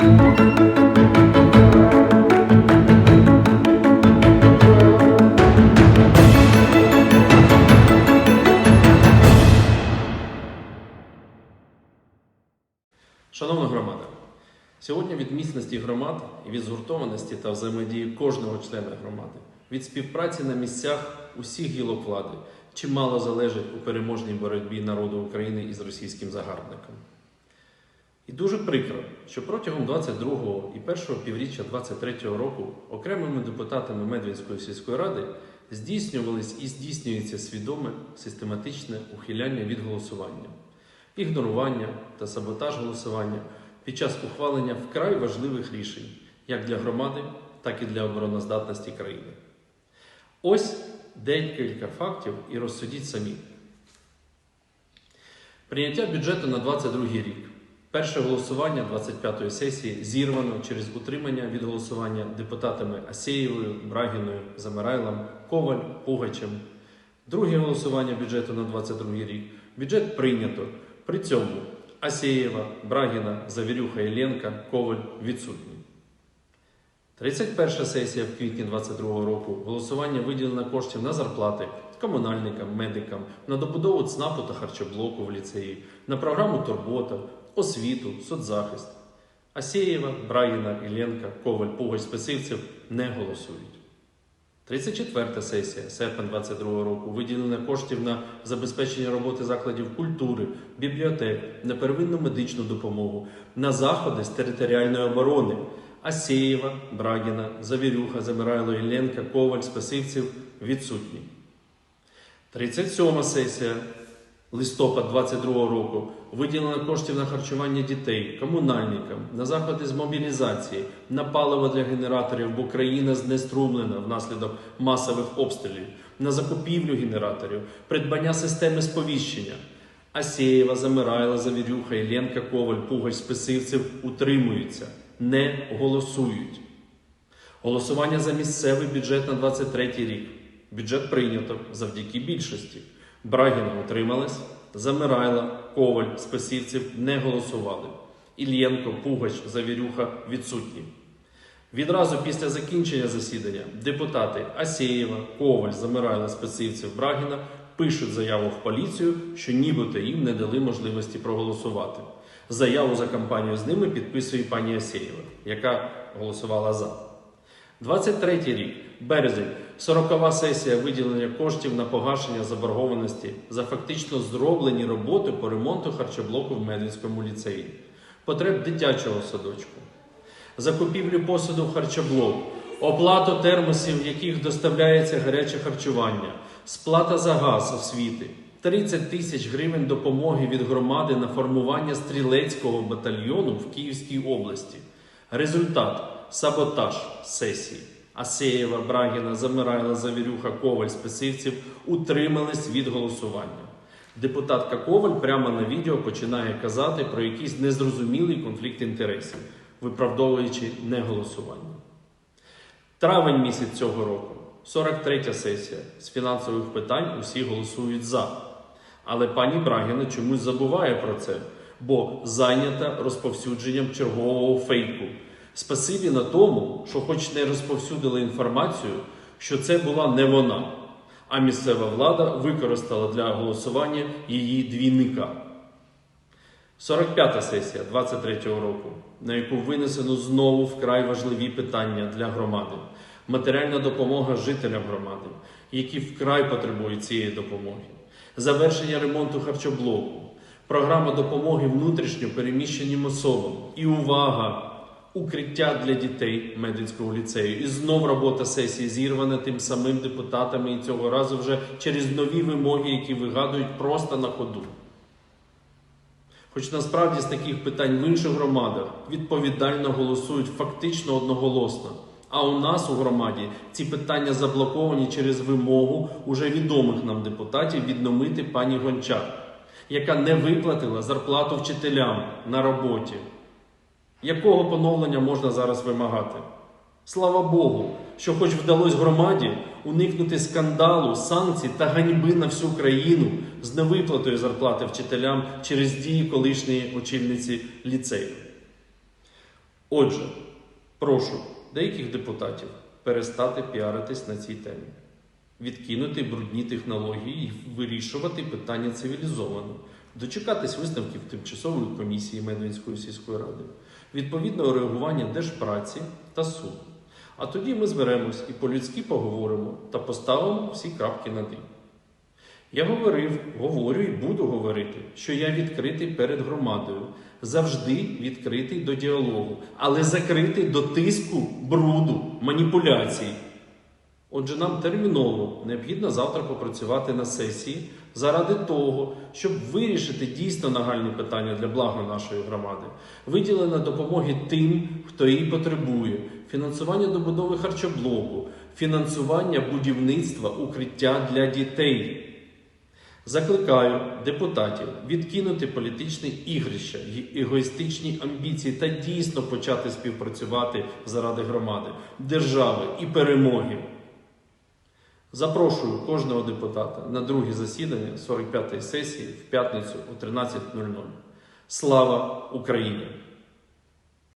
Шановна громада, сьогодні від міцності громад і від згуртованості та взаємодії кожного члена громади, від співпраці на місцях усіх гілок влади чимало залежить у переможній боротьбі народу України із російським загарбником. І дуже прикро, що протягом 22-го і першого півріччя 23-го року окремими депутатами Медвінської сільської ради здійснювались і здійснюється свідоме систематичне ухиляння від голосування, ігнорування та саботаж голосування під час ухвалення вкрай важливих рішень як для громади, так і для обороноздатності країни. Ось декілька фактів і розсудіть самі. Прийняття бюджету на 22 рік. Перше голосування 25-ї сесії зірвано через утримання від голосування депутатами Асєєвою, Брагіною, Замирайлом, Коваль, Пугачем. Друге голосування бюджету на 22 рік. Бюджет прийнято. При цьому Асєєва, Брагіна, Завірюха, Єленка, Коваль відсутні. 31 сесія в квітні 22 року. Голосування виділено коштів на зарплати комунальникам, медикам, на добудову ЦНАПу та харчоблоку в ліцеї, на програму Турбота, освіту, соцзахист. Асєєва, Брагіна, Ілленка, Коваль, Пугач, Специвців не голосують. 34 сесія серпень 22 року виділено коштів на забезпечення роботи закладів культури, бібліотек, на первинну медичну допомогу, на заходи з територіальної оборони. Асєєва, Брагіна, Завірюха, Замирайло, Ілленка, Коваль, Спасивців відсутні. 37 сесія листопад 22 року виділено коштів на харчування дітей, комунальникам, на заходи з мобілізації, на паливо для генераторів, бо країна знеструмлена внаслідок масових обстрілів, на закупівлю генераторів, придбання системи сповіщення. Асєєва, Замирайла, Завірюха, Ілленка, Коваль, Пугач, Списивців утримуються, не голосують. Голосування за місцевий бюджет на 23 рік. Бюджет прийнято завдяки більшості. Брагіна утрималась, Замирайла, Коваль, Спасівців не голосували. Ільєнко, Пугач, Завірюха відсутні. Відразу після закінчення засідання депутати Асєєва, Коваль, Замирайла, Спецівців, Брагіна пишуть заяву в поліцію, що нібито їм не дали можливості проголосувати. Заяву за кампанію з ними підписує пані Асєєва, яка голосувала за. 23 рік, березень, 40 сесія виділення коштів на погашення заборгованості за фактично зроблені роботи по ремонту харчоблоку в Медвінському ліцеї, потреб дитячого садочку, закупівлю посуду в харчоблок, оплату термосів, в яких доставляється гаряче харчування, сплата за газ освіти, 30 тисяч гривень допомоги від громади на формування стрілецького батальйону в Київській області. Результат саботаж сесії. Асеєва, Брагіна, Замирайла, Завірюха, Коваль, Списивців утримались від голосування. Депутатка Коваль прямо на відео починає казати про якийсь незрозумілий конфлікт інтересів, виправдовуючи неголосування. Травень місяць цього року, 43 сесія з фінансових питань усі голосують за. Але пані Брагіна чомусь забуває про це, бо зайнята розповсюдженням чергового фейку. Спасибі на тому, що хоч не розповсюдили інформацію, що це була не вона, а місцева влада використала для голосування її двійника. 45-та сесія 23-го року, на яку винесено знову вкрай важливі питання для громади. Матеріальна допомога жителям громади, які вкрай потребують цієї допомоги. Завершення ремонту харчоблоку, програма допомоги внутрішньо переміщеним особам і увага! Укриття для дітей Мединського ліцею. І знов робота сесії зірвана тим самим депутатами, і цього разу вже через нові вимоги, які вигадують просто на ходу. Хоч насправді з таких питань в інших громадах відповідально голосують фактично одноголосно. А у нас у громаді ці питання заблоковані через вимогу уже відомих нам депутатів відновити пані Гончар, яка не виплатила зарплату вчителям на роботі. Якого поновлення можна зараз вимагати? Слава Богу, що хоч вдалося громаді уникнути скандалу, санкцій та ганьби на всю країну з невиплатою зарплати вчителям через дії колишньої очільниці ліцею. Отже, прошу деяких депутатів перестати піаритись на цій темі, відкинути брудні технології і вирішувати питання цивілізовано, дочекатись висновків тимчасової комісії Медвинської сільської ради, відповідного реагування Держпраці та суду. А тоді ми зберемось і по-людськи поговоримо та поставимо всі крапки над «і». Я говорив, говорю і буду говорити, що я відкритий перед громадою, завжди відкритий до діалогу, але закритий до тиску, бруду, маніпуляцій. Отже, нам терміново необхідно завтра попрацювати на сесії заради того, щоб вирішити дійсно нагальні питання для блага нашої громади, виділення допомоги тим, хто її потребує, фінансування добудови харчоблоку, фінансування будівництва укриття для дітей. Закликаю депутатів відкинути політичні ігрища і егоїстичні амбіції та дійсно почати співпрацювати заради громади, держави і перемоги. Запрошую кожного депутата на друге засідання 45-ї сесії в п'ятницю о 13.00. Слава Україні!